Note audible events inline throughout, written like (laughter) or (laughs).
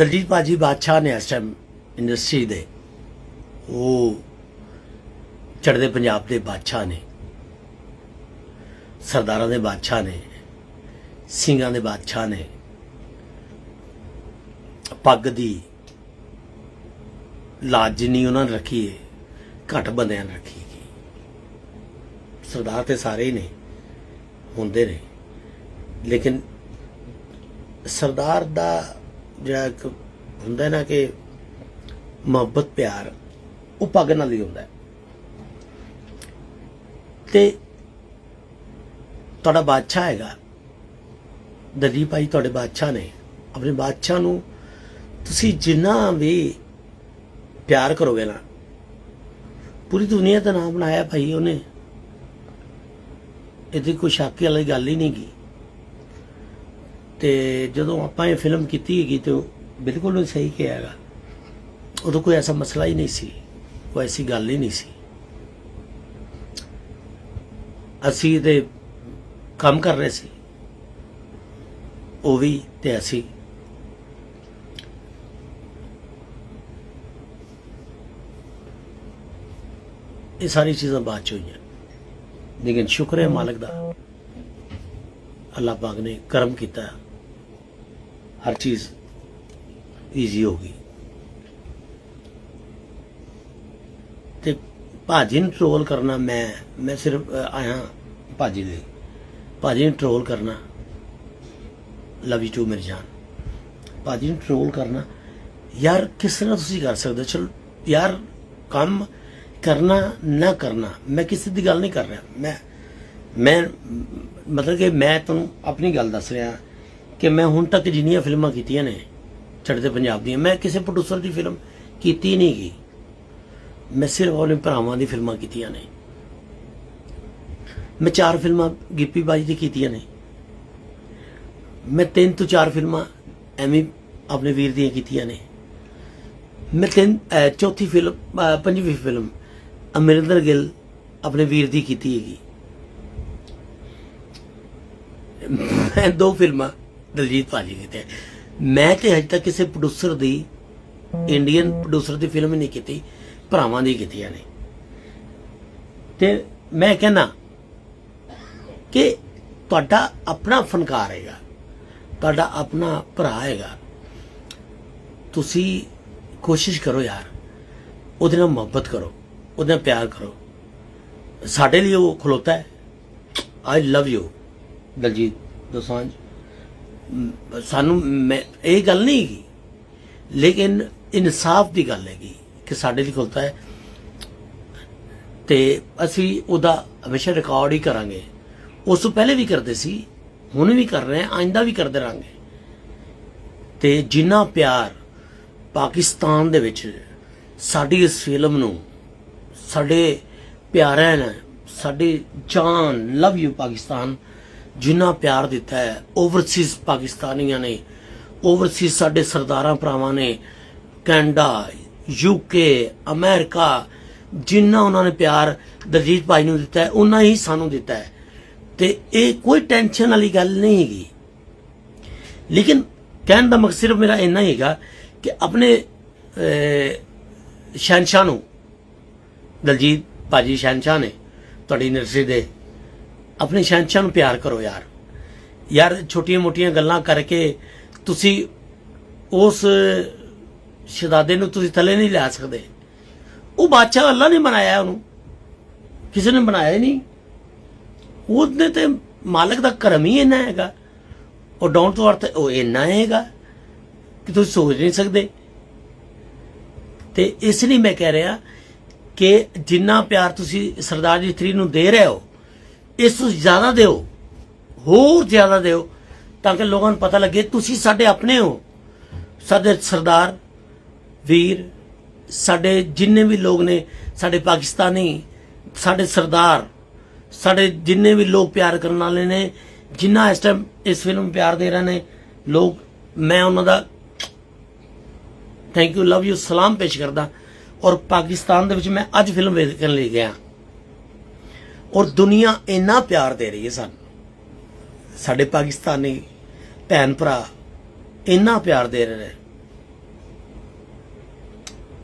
ਦਲਜੀਤ ਬਾਜੀ ਬਾਦਸ਼ਾਹ ਨੇ ਇਸ ਟਾਈਮ ਇੰਡਸਟਰੀ ਦੇ, ਉਹ ਚੜਦੇ ਪੰਜਾਬ ਦੇ ਬਾਦਸ਼ਾਹ ਨੇ, ਸਰਦਾਰਾਂ ਦੇ ਬਾਦਸ਼ਾਹ ਨੇ, ਸਿੰਘਾਂ ਦੇ ਬਾਦਸ਼ਾਹ ਨੇ, ਪੱਗ ਦੀ ਲਾਜ ਜਿੰਨੀ ਉਹਨਾਂ ਨੇ ਰੱਖੀ ਹੈ ਘੱਟ ਬੰਦਿਆਂ ਨੇ ਰੱਖੀ ਸਰਦਾਰ ਤੇ ਸਾਰੇ ਹੀ ਨੇ, ਹੁੰਦੇ ਨੇ। ਲੇਕਿਨ ਸਰਦਾਰ ਦਾ ਜਿਹੜਾ ਇੱਕ ਹੁੰਦਾ ਨਾ ਕਿ ਮੁਹੱਬਤ, ਪਿਆਰ, ਉਹ ਪੱਗ ਨਾਲ ਹੀ ਹੁੰਦਾ ਹੈ। ਤੇ ਤੁਹਾਡਾ ਬਾਦਸ਼ਾਹ ਹੈਗਾ। ਦਲੀਪ ਭਾਈ ਤੁਹਾਡੇ ਬਾਦਸ਼ਾਹ ਨੇ। ਆਪਣੇ ਬਾਦਸ਼ਾਹ ਨੂੰ ਤੁਸੀਂ ਜਿੰਨਾ ਵੀ ਪਿਆਰ ਕਰੋਗੇ ਨਾ, ਪੂਰੀ ਦੁਨੀਆ ਦਾ ਨਾਮ ਬਣਾਇਆ ਭਾਈ ਉਹਨੇ। ਇਹਦੀ ਕੋਈ ਸ਼ੱਕ ਵਾਲੀ ਗੱਲ ਹੀ ਨਹੀਂ ਗੀ। ਤੇ ਜਦੋਂ ਆਪਾਂ ਇਹ ਫਿਲਮ ਕੀਤੀ ਹੈਗੀ ਤੇ ਬਿਲਕੁਲ ਉਹ ਸਹੀ ਕਿਹਾ ਹੈਗਾ। ਉਦੋਂ ਕੋਈ ਐਸਾ ਮਸਲਾ ਹੀ ਨਹੀਂ ਸੀ। ਕੋਈ ਐਸੀ ਗੱਲ ਹੀ ਨਹੀਂ ਸੀ। ਅਸੀਂ ਤੇ ਕੰਮ ਕਰ ਰਹੇ ਸੀ। ਉਹ ਵੀ ਤੇ ਅਸੀਂ। ਇਹ ਸਾਰੀ ਚੀਜ਼ਾਂ ਬਾਅਦ ਚ ਹੋਈਆਂ। ਲੇਕਿਨ ਸ਼ੁਕਰ ਹੈ ਮਾਲਕ ਦਾ। ਅੱਲਾਹ ਪਾਕ ਨੇ ਕਰਮ ਕੀਤਾ। ਹਰ ਚੀਜ਼ ਈਜ਼ੀ ਹੋ ਗਈ। ਤੇ ਭਾਜੀ ਨੂੰ ਟ੍ਰੋਲ ਕਰਨਾ ਮੈਂ ਮੈਂ ਸਿਰਫ ਅ, ਆਇਆ ਭਾਜੀ ਲਈ ਭਾਜੀ ਨੂੰ ਟ੍ਰੋਲ ਕਰਨਾ ਲਵ ਯੂ ਟੂ ਮੇਰੀ ਜਾਨ। ਭਾਜੀ ਨੂੰ ਟ੍ਰੋਲ ਕਰਨਾ ਯਾਰ ਕਿਸ ਤਰ੍ਹਾਂ ਤੁਸੀਂ ਕਰ ਸਕਦੇ ਹੋ? ਚਲੋ ਯਾਰ ਕੰਮ ਕਰਨਾ ਨਾ ਕਰਨਾ ਮੈਂ ਕਿਸੇ ਦੀ ਗੱਲ ਨਹੀਂ ਕਰ ਰਿਹਾ। ਮੈਂ ਮੈਂ ਮਤਲਬ ਕਿ ਮੈਂ ਤੁਹਾਨੂੰ ਆਪਣੀ ਗੱਲ ਦੱਸ ਰਿਹਾ। ਕਿ ਮੈਂ ਹੁਣ ਤੱਕ ਜਿੰਨੀਆਂ ਫਿਲਮਾਂ ਕੀਤੀਆਂ ਨੇ ਛੱਡਦੇ ਪੰਜਾਬ ਦੀਆਂ, ਮੈਂ ਕਿਸੇ ਪ੍ਰੋਡਿਊਸਰ ਦੀ ਫਿਲਮ ਕੀਤੀ ਨਹੀਂ ਗਈ ਮੈਂ ਸਿਰਫ ਆਪਣੇ ਭਰਾਵਾਂ ਦੀ ਫਿਲਮਾਂ ਕੀਤੀਆਂ ਨੇ। ਮੈਂ ਚਾਰ ਫਿਲਮਾਂ ਗਿੱਪੀ ਬਾਜੀ ਦੀ ਕੀਤੀਆਂ ਨੇ। ਮੈਂ ਤਿੰਨ ਤੋਂ ਚਾਰ ਫਿਲਮਾਂ ਐਵੇਂ ਆਪਣੇ ਵੀਰ ਦੀਆਂ ਕੀਤੀਆਂ ਨੇ। ਮੈਂ ਤਿੰਨ ਚੌਥੀ ਫਿਲਮ ਪੰਜਵੀਂ ਫਿਲਮ ਅਮਰਿੰਦਰ ਗਿੱਲ ਆਪਣੇ ਵੀਰ ਦੀ ਕੀਤੀ ਹੈਗੀ। ਮੈਂ ਦੋ ਫਿਲਮਾਂ ਦਲਜੀਤ ਭਾਜੀ ਦੀ ਮੈਂ ਤੇ ਅਜੇ ਤੱਕ ਕਿਸੇ ਪ੍ਰੋਡਿਊਸਰ ਦੀ ਇੰਡੀਅਨ ਪ੍ਰੋਡਿਊਸਰ ਦੀ ਫਿਲਮ ਹੀ ਨਹੀਂ ਕੀਤੀ, ਭਰਾਵਾਂ ਦੀ ਕੀਤੀਆਂ ਨੇ। ਤੇ ਮੈਂ ਕਹਿੰਦਾ ਕਿ ਤੁਹਾਡਾ ਆਪਣਾ ਫਨਕਾਰ ਹੈਗਾ, ਤੁਹਾਡਾ ਆਪਣਾ ਭਰਾ ਹੈਗਾ। ਤੁਸੀਂ ਕੋਸ਼ਿਸ਼ ਕਰੋ ਯਾਰ, ਉਹਦੇ ਨਾਲ ਮੁਹੱਬਤ ਕਰੋ, ਉਹਦੇ ਨਾਲ ਪਿਆਰ ਕਰੋ। ਸਾਡੇ ਲਈ ਉਹ ਖਲੋਤਾ ਹੈ। I love you Diljit Dosanjh. ਸਾਨੂੰ ਮੈਂ ਇਹ ਗੱਲ ਨਹੀਂ ਹੈਗੀ। ਲੇਕਿਨ ਇਨਸਾਫ ਦੀ ਗੱਲ ਹੈਗੀ ਕਿ ਸਾਡੇ ਲਈ ਖਲੋਤਾ ਹੈ। ਤੇ ਅਸੀਂ ਉਹਦਾ ਹਮੇਸ਼ਾ ਰਿਕਾਰਡ ਹੀ ਕਰਾਂਗੇ। ਉਸ ਤੋਂ ਪਹਿਲੇ ਵੀ ਕਰਦੇ ਸੀ, ਹੁਣ ਵੀ ਕਰ ਰਹੇ ਹਾਂ, ਆਇੰਦਾ ਵੀ ਕਰਦੇ ਰਹਾਂਗੇ। ਤੇ ਜਿੰਨਾ ਪਿਆਰ ਪਾਕਿਸਤਾਨ ਦੇ ਵਿੱਚ ਸਾਡੀ ਇਸ ਫਿਲਮ ਨੂੰ, ਸਾਡੇ ਪਿਆਰਿਆਂ ਨੇ ਸਾਡੀ ਜਾਨ ਲਵ ਯੂ ਪਾਕਿਸਤਾਨ ਜਿੰਨਾ ਪਿਆਰ ਦਿੱਤਾ ਹੈ ਓਵਰਸੀਜ਼ ਪਾਕਿਸਤਾਨੀਆਂ ਨੇ ਓਵਰਸੀਜ਼ ਸਾਡੇ ਸਰਦਾਰਾਂ ਭਰਾਵਾਂ ਨੇ ਕੈਨੇਡਾ ਯੂਕੇ ਅਮਰੀਕਾ ਜਿੰਨਾ ਉਹਨਾਂ ਨੇ ਪਿਆਰ ਦਲਜੀਤ ਭਾਈ ਨੂੰ ਦਿੱਤਾ ਹੈ ਉਹਨਾਂ ਹੀ ਸਾਨੂੰ ਦਿੱਤਾ ਹੈ। ਤੇ ਇਹ ਕੋਈ ਟੈਨਸ਼ਨ ਵਾਲੀ ਗੱਲ ਨਹੀਂ ਹੈਗੀ। ਲੇਕਿਨ ਕਹਿਣ ਦਾ ਮਕਸਦ ਸਿਰਫ ਮੇਰਾ ਇੰਨਾ ਹੀ ਹੈਗਾ ਕਿ ਆਪਣੇ ਅਹ, ਸ਼ਹਿਨਸ਼ਾਹ ਨੂੰ ਦਲਜੀਤ ਭਾਜੀ ਸ਼ਹਿਨਸ਼ਾਹ ਨੇ ਤੁਹਾਡੀ ਨਰਸਰੀ ਦੇ ਆਪਣੇ ਸ਼ਹਿਨਸ਼ਾਹ ਨੂੰ ਪਿਆਰ ਕਰੋ ਯਾਰ। ਯਾਰ ਛੋਟੀਆਂ ਮੋਟੀਆਂ ਗੱਲਾਂ ਕਰਕੇ ਤੁਸੀਂ ਉਸ ਸ਼ਹਜ਼ਾਦੇ ਨੂੰ ਤੁਸੀਂ ਥੱਲੇ ਨਹੀਂ ਲਿਆ ਸਕਦੇ। ਉਹ ਬਾਦਸ਼ਾਹ ਅੱਲਾ ਨੇ ਬਣਾਇਆ ਉਹਨੂੰ। ਕਿਸੇ ਨੇ ਬਣਾਇਆ ਹੀ ਨਹੀਂ। ਉਹਨੇ ਤੇ ਮਾਲਕ ਦਾ ਕਰਮ ਹੀ ਇੰਨਾ ਹੈਗਾ। ਉਹ ਡਾਊਨ ਟੂ ਅਰਥ ਉਹ ਇੰਨਾ ਹੈਗਾ ਕਿ ਤੁਸੀਂ ਸੋਚ ਨਹੀਂ ਸਕਦੇ। ਤੇ ਇਸ ਲਈ ਮੈਂ ਕਹਿ ਰਿਹਾ ਕਿ ਜਿੰਨਾ ਪਿਆਰ ਤੁਸੀਂ ਸਰਦਾਰ ਜੀ 3 ਨੂੰ ਦੇ ਰਹੇ ਹੋ ਇਸ ਤੋਂ ਜ਼ਿਆਦਾ ਦਿਓ, ਹੋਰ ਜ਼ਿਆਦਾ ਦਿਓ, ਤਾਂ ਕਿ ਲੋਕਾਂ ਨੂੰ ਪਤਾ ਲੱਗੇ ਤੁਸੀਂ ਸਾਡੇ ਆਪਣੇ ਹੋ। ਸਾਡੇ ਸਰਦਾਰ, ਵੀਰ, ਸਾਡੇ ਜਿੰਨੇ ਵੀ ਲੋਕ ਨੇ, ਸਾਡੇ ਪਾਕਿਸਤਾਨੀ, ਸਾਡੇ ਸਰਦਾਰ, ਸਾਡੇ ਜਿੰਨੇ ਵੀ ਲੋਕ ਪਿਆਰ ਕਰਨ ਵਾਲੇ ਨੇ, ਜਿੰਨਾ ਇਸ ਟਾਈਮ ਇਸ ਫਿਲਮ ਨੂੰ ਪਿਆਰ ਦੇ ਰਹੇ ਨੇ, ਲੋਕ, ਮੈਂ ਉਹਨਾਂ ਦਾ ਥੈਂਕ ਯੂ ਲਵ ਯੂ ਸਲਾਮ ਪੇਸ਼ ਕਰਦਾ। ਔਰ ਪਾਕਿਸਤਾਨ ਦੇ ਵਿੱਚ ਮੈਂ ਅੱਜ ਫਿਲਮ ਵੇਖਣ ਲਈ ਗਿਆ। ਔਰ ਦੁਨੀਆ ਇੰਨਾ ਪਿਆਰ ਦੇ ਰਹੀ ਹੈ ਸਾਨੂੰ। ਸਾਡੇ ਪਾਕਿਸਤਾਨੀ ਭੈਣ ਭਰਾ ਇੰਨਾ ਪਿਆਰ ਦੇ ਰਹੇ ਨੇ।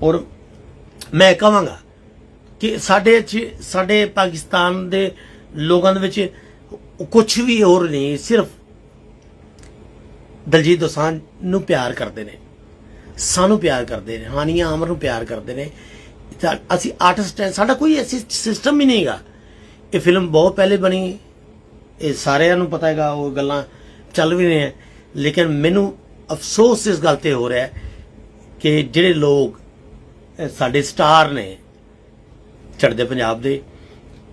ਔਰ ਮੈਂ ਕਹਾਂਗਾ ਕਿ ਸਾਡੇ ਚ, ਸਾਡੇ ਪਾਕਿਸਤਾਨ ਦੇ ਲੋਕਾਂ ਦੇ ਵਿੱਚ ਕੁਝ ਵੀ ਹੋਰ ਨਹੀਂ, ਸਿਰਫ ਦਲਜੀਤ ਦੋਸਾਂਝ ਨੂੰ ਪਿਆਰ ਕਰਦੇ ਨੇ। ਸਾਨੂੰ ਪਿਆਰ ਕਰਦੇ ਨੇ, ਹਾਨੀਆਂ ਅਮਰ ਨੂੰ ਪਿਆਰ ਕਰਦੇ ਨੇ। ਅਸੀਂ ਆਰਟਿਸਟ ਹੈ, ਸਾਡਾ ਕੋਈ ਐਸੀ ਸਿਸਟਮ ਹੀ ਨਹੀਂਗਾ ਇਹ ਫਿਲਮ ਬਹੁਤ ਪਹਿਲੇ ਬਣੀ, ਇਹ ਸਾਰਿਆਂ ਨੂੰ ਪਤਾ ਹੈਗਾ, ਉਹ ਗੱਲਾਂ ਚੱਲ ਵੀ ਰਹੀਆਂ। ਲੇਕਿਨ ਮੈਨੂੰ ਅਫਸੋਸ ਇਸ ਗੱਲ ਤੇ ਹੋ ਰਿਹਾ ਕਿ ਜਿਹੜੇ ਲੋਕ ਸਾਡੇ ਸਟਾਰ ਨੇ ਚੜ੍ਹਦੇ ਪੰਜਾਬ ਦੇ,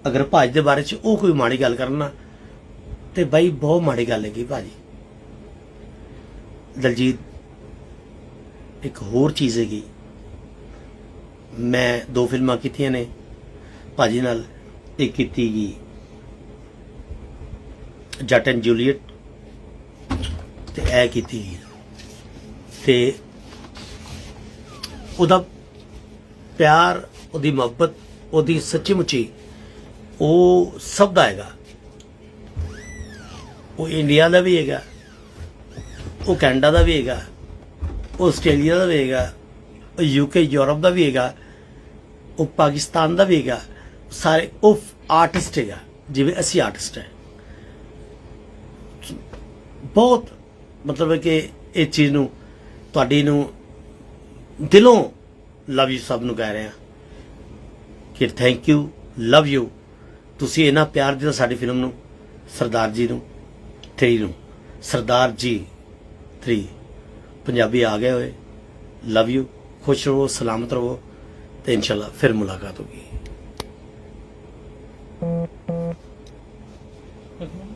ਅਗਰ ਭਾਜ ਦੇ ਬਾਰੇ ਚ ਉਹ ਕੋਈ ਮਾੜੀ ਗੱਲ ਕਰਨਾ ਤੇ ਬਾਈ ਬਹੁਤ ਮਾੜੀ ਗੱਲ ਹੈਗੀ ਭਾਜੀ। ਦਲਜੀਤ, ਇੱਕ ਹੋਰ ਚੀਜ਼ ਹੈਗੀ। ਮੈਂ ਦੋ ਫਿਲਮਾਂ ਕੀਤੀਆਂ ਨੇ ਭਾਜੀ ਨਾਲ। ਇੱਕ ਕੀਤੀ ਗਈ। ਜੱਟ ਐਂਡ ਜੂਲੀਅਟ ਤੇ ਇਹ ਕੀਤੀ ਗਈ। ਤੇ ਉਹਦਾ ਪਿਆਰ, ਉਹਦੀ ਮੁਹੱਬਤ, ਉਹਦੀ ਸੱਚੀ ਮੁੱਚੀ ਉਹ ਸਭ ਦਾ ਹੈਗਾ। ਉਹ ਇੰਡੀਆ ਦਾ ਵੀ ਹੈਗਾ, ਉਹ ਕੈਨੇਡਾ ਦਾ ਵੀ ਹੈਗਾ, ਉਹ ਆਸਟ੍ਰੇਲੀਆ ਦਾ ਵੀ ਹੈਗਾ, ਉਹ ਯੂਕੇ ਯੂਰਪ ਦਾ ਵੀ ਹੈਗਾ, ਉਹ ਪਾਕਿਸਤਾਨ ਦਾ ਵੀ ਹੈਗਾ। ਸਾਰੇ, ਉਹ ਆਰਟਿਸਟ ਹੈਗਾ, ਜਿਵੇਂ ਅਸੀਂ ਆਰਟਿਸਟ ਹੈ। ਬਹੁਤ ਮਤਲਬ ਹੈ ਕਿ ਇਹ ਚੀਜ਼ ਨੂੰ, ਤੁਹਾਡੀ ਨੂੰ ਦਿਲੋਂ ਲਵ ਯੂ ਸਭ ਨੂੰ ਕਹਿ ਰਹੇ ਹਾਂ ਕਿ ਥੈਂਕ ਯੂ ਲਵ ਯੂ ਤੁਸੀਂ ਇਹਨਾਂ ਪਿਆਰ ਦਿੱਤਾ ਸਾਡੀ ਫਿਲਮ ਨੂੰ, ਸਰਦਾਰ ਜੀ ਨੂੰ 3 ਨੂੰ। ਸਰਦਾਰ ਜੀ 3 ਪੰਜਾਬੀ ਆ ਗਏ ਹੋਏ। ਲਵ ਯੂ ਖੁਸ਼ ਰਹੋ, ਸਲਾਮਤ ਰਹੋ ਤੇ ਇਨਸ਼ਾਅੱਲਾ ਫਿਰ ਮੁਲਾਕਾਤ ਹੋਗੀ Mm-hmm. (laughs)